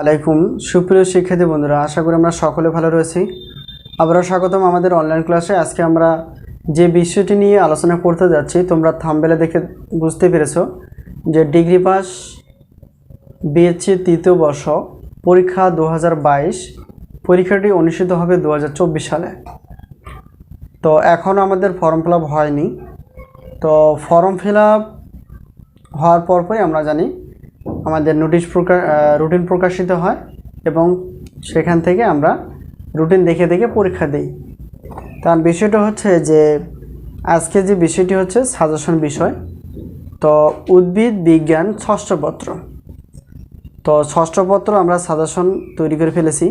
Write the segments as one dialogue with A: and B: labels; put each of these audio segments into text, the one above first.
A: আলাইকুম। সুপ্রিয় শিক্ষার্থী বন্ধুরা, আশা করি আমরা সকলে ভালো রয়েছি। আবারও স্বাগতম আমাদের অনলাইন ক্লাসে আজকে আমরা যে বিষয়টি নিয়ে আলোচনা করতে যাচ্ছি, তোমরা থামবেলে দেখে বুঝতে পেরেছ যে ডিগ্রি পাস বিএসসি তৃতীয় বর্ষ পরীক্ষা দু হাজার বাইশ, পরীক্ষাটি অনুষ্ঠিত হবে দু হাজার চব্বিশ সালে। তো এখনও আমাদের ফর্ম ফিল হয়নি। তো ফর্ম ফিল হওয়ার পরপরই আমরা জানি আমাদের নোটিশ প্রকাশ রুটিন প্রকাশিত হয় এবং সেখান থেকে আমরা রুটিন দেখে দেখে পরীক্ষা দিই। তার বিষয়টা হচ্ছে যে, আজকে যে বিষয়টি হচ্ছে সাজেশন বিষয়, তো উদ্ভিদ বিজ্ঞান ষষ্ঠ পত্র। তো ষষ্ঠ পত্র আমরা সাজেশন তৈরি করে ফেলেছি।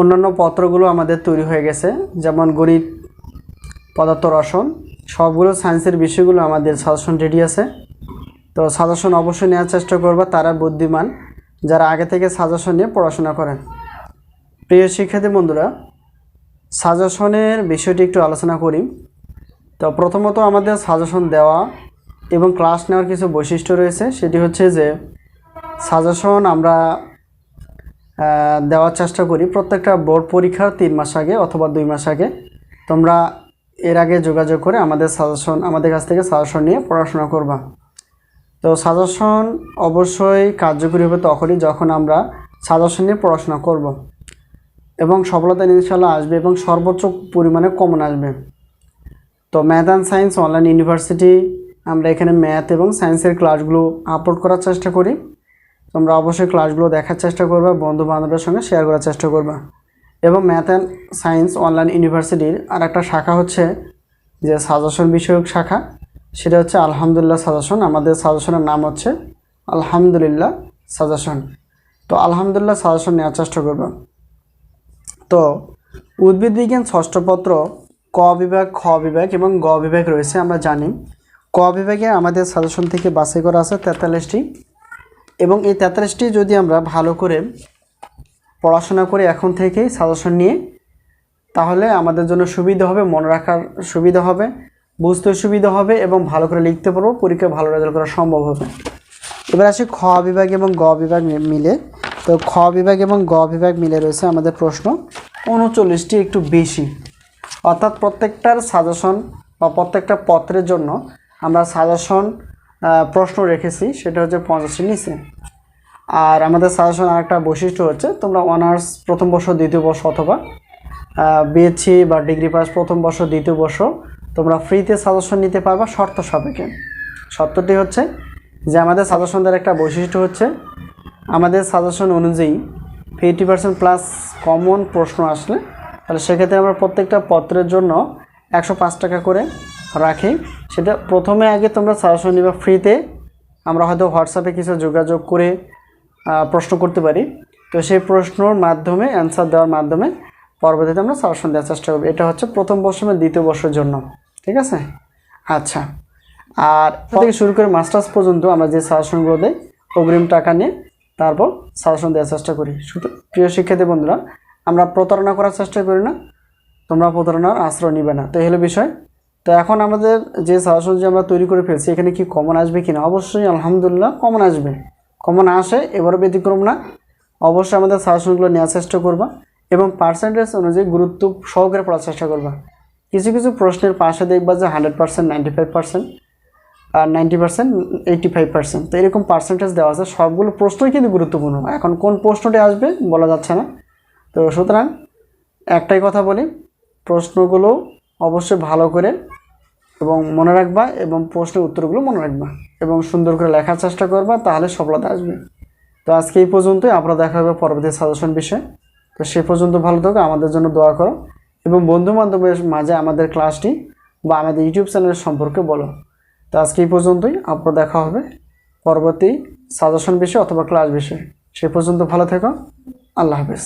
A: অন্যান্য পত্রগুলো আমাদের তৈরি হয়ে গেছে, যেমন গণিত, পদার্থ রসন সবগুলো সায়েন্সের বিষয়গুলো আমাদের সাজেশন রেডি আছে। তো সাজেশন অবশ্যই নেওয়ার চেষ্টা করবা, তারা বুদ্ধিমান, যারা আগে থেকে সাজেশন নিয়ে পড়াশোনা করেন। প্রিয় শিক্ষার্থী বন্ধুরা সাজেশনের বিষয়টি একটু আলোচনা করি। তো প্রথমত আমাদের সাজেশন দেওয়া এবং ক্লাস নেওয়ার কিছু বৈশিষ্ট্য রয়েছে, সেটি হচ্ছে যে সাজেশন আমরা দেওয়ার চেষ্টা করি প্রত্যেকটা বোর্ড পরীক্ষার তিন মাস আগে অথবা দুই মাস আগে। তোমরা এর আগে যোগাযোগ করে আমাদের সাজেশন আমাদের কাছ থেকে সাজেশন নিয়ে পড়াশোনা করবা। তো সাজেশন অবশ্যই কার্যকরী হবে তখনই যখন আমরা সাজেশন নিয়ে পড়াশোনা করব। এবং সফলতা ইনশাল্লাহ আসবে এবং সর্বোচ্চ পরিমাণে কমন আসবে। তো math and science online university আমরা এখানে ম্যাথ এবং সায়েন্সের ক্লাসগুলো আপলোড করার চেষ্টা করি। তোমরা অবশ্যই ক্লাসগুলো দেখার চেষ্টা করবা বন্ধু বান্ধবের সঙ্গে শেয়ার করার চেষ্টা করবা। এবং ম্যাথ অ্যান্ড সায়েন্স অনলাইন ইউনিভার্সিটির আর একটা শাখা হচ্ছে যে সাজেশন বিষয়ক শাখা। সেটা হচ্ছে আলহামদুলিল্লাহ সাজেশন। আমাদের সাজেশনের নাম হচ্ছে আলহামদুলিল্লাহ সাজেশন। তো আলহামদুলিল্লাহ সাজেশন নেওয়ার চেষ্টা করব। তো উদ্ভিদ বিজ্ঞান ষষ্ঠ পত্র ক বিভাগ, খ বিভাগ এবং গ বিভাগ রয়েছে, আমরা জানি। ক বিভাগে আমাদের সাজেশন থেকে বাছাই করা আছে তেতাল্লিশটি এবং এই তেতাল্লিশটি যদি আমরা ভালো করে পড়াশোনা করে এখন থেকেই সাজেশন নিয়ে, তাহলে আমাদের জন্য সুবিধা হবে, মনে রাখার সুবিধা হবে। বুঝতে সুবিধা হবে এবং ভালো করে লিখতে পারব, পরীক্ষায় ভালো রেজাল্ট করা সম্ভব হবে। এবার আসি খ বিভাগ এবং গ বিভাগ মিলে। তো খ বিভাগ এবং গ বিভাগ মিলে রয়েছে আমাদের প্রশ্ন। উনচল্লিশটি একটু বেশি। অর্থাৎ প্রত্যেকটার সাজেশন বা প্রত্যেকটা পত্রের জন্য আমরা সাজেশন প্রশ্ন রেখেছি, সেটা হচ্ছে পঞ্চাশটির নিচে। আর আমাদের সাজেশন আরেকটা বৈশিষ্ট্য হচ্ছে, তোমরা অনার্স প্রথম বর্ষ, দ্বিতীয় বর্ষ অথবা বিএসসি বা ডিগ্রি পাস প্রথম বর্ষ, দ্বিতীয় বর্ষ তোমরা ফ্রিতে সাজেশন নিতে পারবা শর্ত সাপেক্ষে। শর্তটি হচ্ছে যে আমাদের সাজেশনদের একটা বৈশিষ্ট্য হচ্ছে, আমাদের সাজেশন অনুযায়ী এইটি পার্সেন্ট প্লাস কমন প্রশ্ন আসলে, তাহলে সেক্ষেত্রে আমরা প্রত্যেকটা পত্রের জন্য একশো পাঁচ টাকা করে রাখি। সেটা প্রথমে আগে তোমরা সাজেশন নিবা ফ্রিতে আমরা হয়তো হোয়াটসঅ্যাপে কিছু যোগাযোগ করে প্রশ্ন করতে পারি। তো সেই প্রশ্নর মাধ্যমে অ্যান্সার দেওয়ার মাধ্যমে পরবর্তীতে আমরা সাজেশন দেওয়ার চেষ্টা করব। এটা হচ্ছে প্রথম বর্ষ দ্বিতীয় বর্ষের জন্য। ঠিক আছে? আচ্ছা। আর থেকে শুরু করে মাস্টার্স পর্যন্ত আমরা যে সাজেশনগুলো দেয় অগ্রিম টাকা নিয়ে তারপর সাজেশন দেওয়ার চেষ্টা করি। শুধু প্রিয় শিক্ষার্থী বন্ধুরা, আমরা প্রতারণা করার চেষ্টা করি না, তোমরা প্রতারণার আশ্রয় নিবে না। তো এই হলো বিষয়। তো এখন আমাদের যে সাজেশন যে আমরা তৈরি করে ফেলছি, এখানে কি কমন আসবে কি না অবশ্যই, আলহামদুলিল্লাহ কমন আসবে। কমন আসে, এবারও ব্যতিক্রম না। অবশ্যই আমাদের সাজেশনগুলো নেওয়ার চেষ্টা করবা এবং পার্সেন্টেজ অনুযায়ী গুরুত্ব সহকারে পড়ার চেষ্টা করবা। কিছু কিছু প্রশ্নের পাশে দেখবা যে hundred percent ninety five percent আর ninety percent eighty five percent তো এরকম পার্সেন্টেজ দেওয়া আছে। সবগুলো প্রশ্নই কিন্তু গুরুত্বপূর্ণ। এখন কোন প্রশ্নটি আসবে বলা যাচ্ছে না। তো সুতরাং একটাই কথা বলি, প্রশ্নগুলো অবশ্যই ভালো করে এবং মনে রাখবা এবং প্রশ্নের উত্তরগুলো মনে রাখবা এবং সুন্দর করে লেখার চেষ্টা করবা, তাহলে সফলতা আসবে। তো আজকে এই পর্যন্তই। আমরা দেখা হবে পরবর্তী সাজেশন বিষয়ে। তো সে পর্যন্ত ভালো থাকো। আমাদের জন্য দোয়া করো। এবং বন্ধুবান্ধবের মাঝে আমাদের ক্লাসটি বা আমাদের ইউটিউব চ্যানেল সম্পর্কে বলো। তো আজকে এই পর্যন্তই আপনার দেখা হবে পরবর্তী সাজেশন বিষয়ে অথবা ক্লাস বিষয়ে। সে পর্যন্ত ভালো থেকো, আল্লাহ হাফেজ।